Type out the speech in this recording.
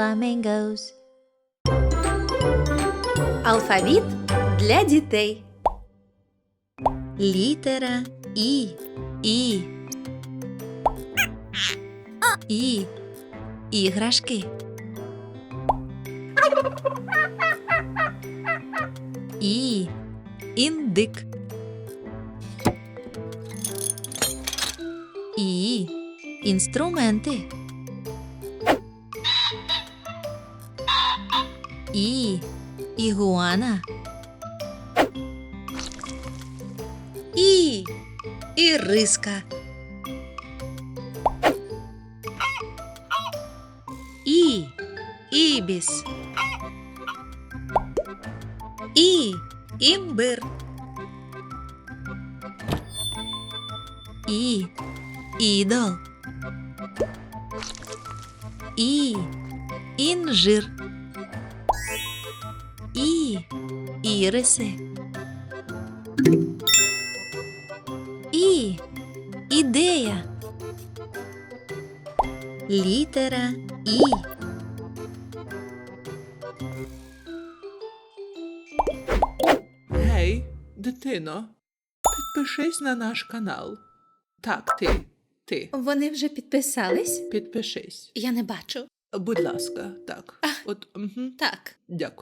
flamingos. Алфавіт для дітей. Літера І. І. І. Іграшки. І. Індик. І. Інструменти. І. Ігуана. І. Іриска. І. Ібіс. І. Імбир. І. Ідол. І. Інжир. І. Іриси. І. Ідея. Літера І. Гей, дитино, підпишись на наш канал. Так, ти, ти, Вони вже підписались? підпишись. Я не бачу. Будь ласка, так. От, угу. Так. Дякую.